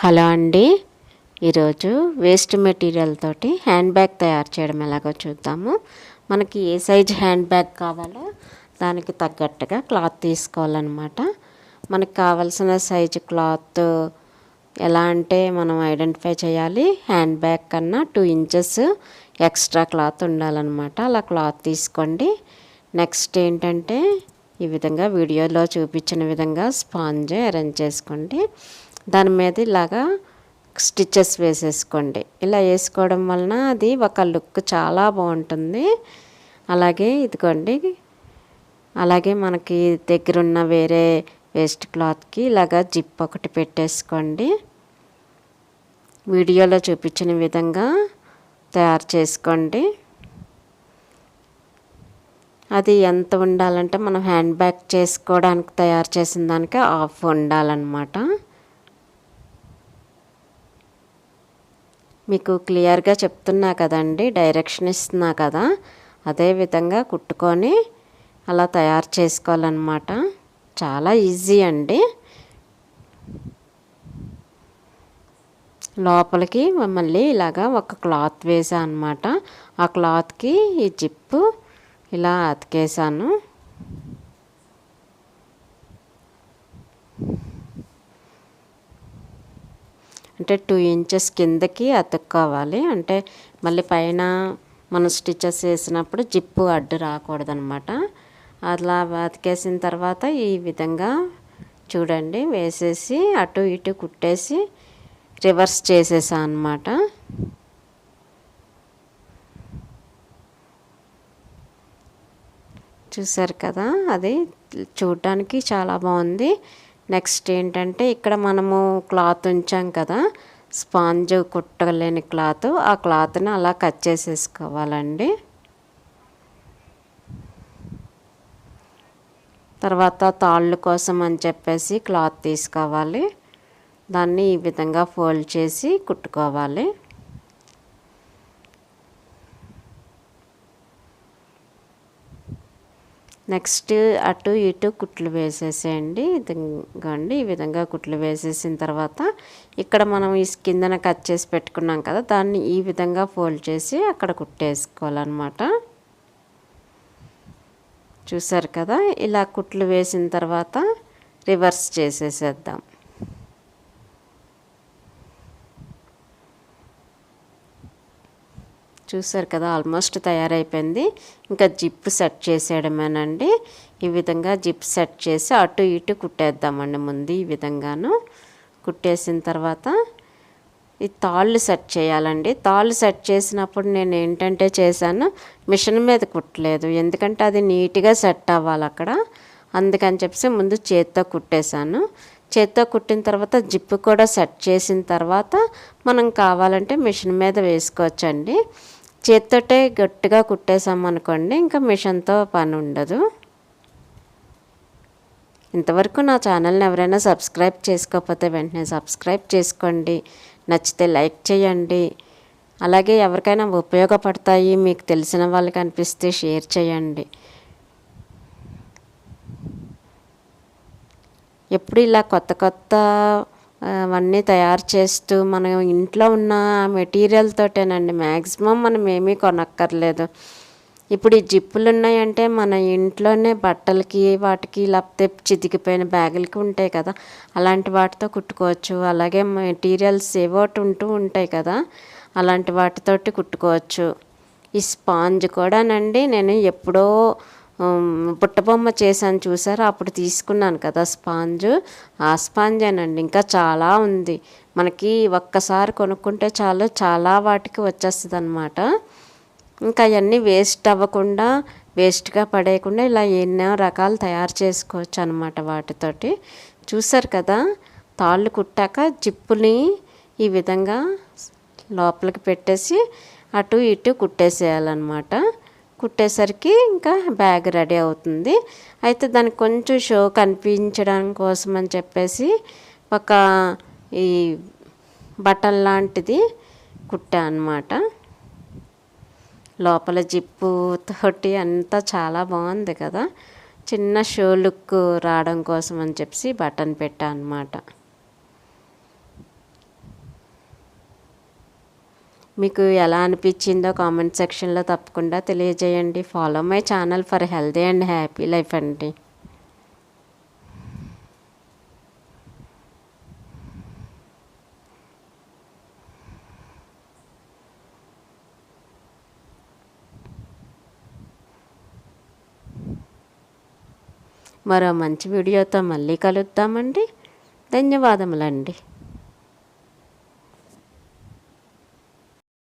Hello అండి. ఈరోజు waste material తోటి హ్యాండ్ బ్యాగ్ తయారు చేయడం ఎలాగో చూద్దాము. మనకి ఏ సైజ్ హ్యాండ్ బ్యాగ్ కావాలో దానికి తగ్గట్టుగా క్లాత్ తీసుకోవాలన్నమాట. మనకి కావాల్సిన సైజు క్లాత్ ఎలా అంటే మనం ఐడెంటిఫై చేయాలి. హ్యాండ్ బ్యాగ్ కన్నా టూ ఇంచెస్ ఎక్స్ట్రా క్లాత్ ఉండాలన్నమాట. అలా క్లాత్ తీసుకోండి. నెక్స్ట్ ఏంటంటే ఈ విధంగా వీడియోలో చూపించిన విధంగా స్పాంజ్ అరేంజ్ చేసుకోండి. దాని మీద ఇలాగా స్టిచ్చెస్ వేసేసుకోండి. ఇలా వేసుకోవడం వలన అది ఒక లుక్ చాలా బాగుంటుంది. అలాగే ఇదిగోండి. అలాగే మనకి దగ్గరున్న వేరే వేస్ట్ క్లాత్కి ఇలాగా జిప్ ఒకటి పెట్టేసుకోండి. వీడియోలో చూపించిన విధంగా తయారు చేసుకోండి. అది ఎంత ఉండాలంటే మనం హ్యాండ్ బ్యాగ్ చేసుకోవడానికి తయారు చేసిన దానికి ఆఫ్ ఉండాలన్నమాట. మీకు క్లియర్గా చెప్తున్నా కదండి డైరెక్షన్ ఇస్తున్నా కదా అదే విధంగా కుట్టుకొని అలా తయారు చేసుకోవాలన్నమాట. చాలా ఈజీ అండి. లోపలికి మళ్ళీ ఇలాగా ఒక క్లాత్ వేసా అనమాట ఆ క్లాత్కి ఈ జిప్పు ఇలా అతికేసాను. అంటే టూ ఇంచెస్ కిందకి అతుక్కోవాలి. అంటే మళ్ళీ పైన మనం స్టిచెస్ వేసినప్పుడు జిప్పు అడ్డు రాకూడదనమాట అలా అతికేసిన తర్వాత ఈ విధంగా చూడండి వేసేసి అటు ఇటు కుట్టేసి రివర్స్ చేసేసా అనమాట చూసారు కదా అది చూడడానికి చాలా బాగుంది. నెక్స్ట్ ఏంటంటే ఇక్కడ మనము క్లాత్ ఉంచాం కదా స్పాంజ్ కుట్టలేని క్లాత్ ఆ క్లాత్ని అలా కట్ చేసేసుకోవాలండి. తర్వాత తాళ్ళు కోసం అని చెప్పేసి క్లాత్ తీసుకోవాలి. దాన్ని ఈ విధంగా ఫోల్డ్ చేసి కుట్టుకోవాలి. నెక్స్ట్ అటు ఇటు కుట్లు వేసేసేయండి. ఇదిగోండి ఈ విధంగా కుట్లు వేసేసిన తర్వాత ఇక్కడ మనం ఈ కిందన కట్ చేసి పెట్టుకున్నాం కదా దాన్ని ఈ విధంగా ఫోల్డ్ చేసి అక్కడ కుట్టేసుకోవాలన్నమాట. చూసారు కదా ఇలా కుట్లు వేసిన తర్వాత రివర్స్ చేసేసేద్దాం. చూసారు కదా ఆల్మోస్ట్ తయారైపోయింది. ఇంకా జిప్ సెట్ చేసేయడమేనండి. ఈ విధంగా జిప్ సెట్ చేసి అటు ఇటు కుట్టేద్దామండి ముందు ఈ విధంగాను. కుట్టేసిన తర్వాత ఈ తాళ్ళు సెట్ చేయాలండి. తాళ్ళు సెట్ చేసినప్పుడు నేను ఏంటంటే చేశాను మిషన్ మీద కుట్టలేదు. ఎందుకంటే అది నీట్గా సెట్ అవ్వాలి అక్కడ. అందుకని చెప్పేసి ముందు చేత్తో కుట్టేశాను. చేత్తో కుట్టిన తర్వాత జిప్పు కూడా సెట్ చేసిన తర్వాత మనం కావాలంటే మిషన్ మీద వేసుకోవచ్చండి. చేత్తోటే గట్టిగా కుట్టేసామనుకోండి ఇంకా మిషన్తో పని ఉండదు ఇంతవరకు నా ఛానల్ని ఎవరైనా సబ్స్క్రైబ్ చేసుకోకపోతే వెంటనే సబ్స్క్రైబ్ చేసుకోండి నచ్చితే లైక్ చేయండి. అలాగే ఎవరికైనా ఉపయోగపడతాయి మీకు తెలిసిన వాళ్ళకి అనిపిస్తే షేర్ చేయండి. ఎప్పుడు ఇలా కొత్త కొత్త అవన్నీ తయారు చేస్తూ మనం ఇంట్లో ఉన్న మెటీరియల్ తోటేనండి. మ్యాక్సిమం మనం ఏమీ కొనక్కర్లేదు. ఇప్పుడు ఈ జిప్పులు ఉన్నాయంటే మన ఇంట్లోనే బట్టలకి వాటికి లేకపోతే చితికిపోయిన బ్యాగులకి ఉంటాయి కదా. అలాంటి వాటితో కుట్టుకోవచ్చు. అలాగే మెటీరియల్స్ ఏవోటి ఉంటూ ఉంటాయి కదా. అలాంటి వాటితోటి కుట్టుకోవచ్చు. ఈ స్పాంజ్ కూడానండి. నేను ఎప్పుడో బుట్టబొమ్మ చేశాను చూసారు? అప్పుడు తీసుకున్నాను కదా స్పాంజ్. ఆ స్పాంజేనండి ఇంకా చాలా ఉంది. మనకి ఒక్కసారి కొనుక్కుంటే చాలు చాలా వాటికి వచ్చేస్తుంది అనమాట ఇంకా అవన్నీ వేస్ట్ అవ్వకుండా వేస్ట్గా పడేయకుండా ఇలా ఎన్నో రకాలు తయారు చేసుకోవచ్చు అనమాట వాటితోటి. చూసారు కదా తాళ్ళు కుట్టాక జిప్పుని ఈ విధంగా లోపలికి పెట్టేసి అటు ఇటు కుట్టేసేయాలన్నమాట. కుట్టేసరికి ఇంకా బ్యాగ్ రెడీ అవుతుంది. అయితే దానికి కొంచెం షో కనిపించడం కోసం అని చెప్పేసి ఒక ఈ బటన్ లాంటిది కుట్టా అనమాట లోపల జిప్పు తోటి అంతా చాలా బాగుంది కదా. చిన్న షో లుక్ రావడం కోసం అని చెప్పి బటన్ పెట్టా అనమాట మీకు ఎలా అనిపించిందో కామెంట్ సెక్షన్లో తప్పకుండా తెలియజేయండి. Follow my channel for healthy and happy life అండి. మరో మంచి వీడియోతో మళ్ళీ కలుద్దామండి. ధన్యవాదములండి.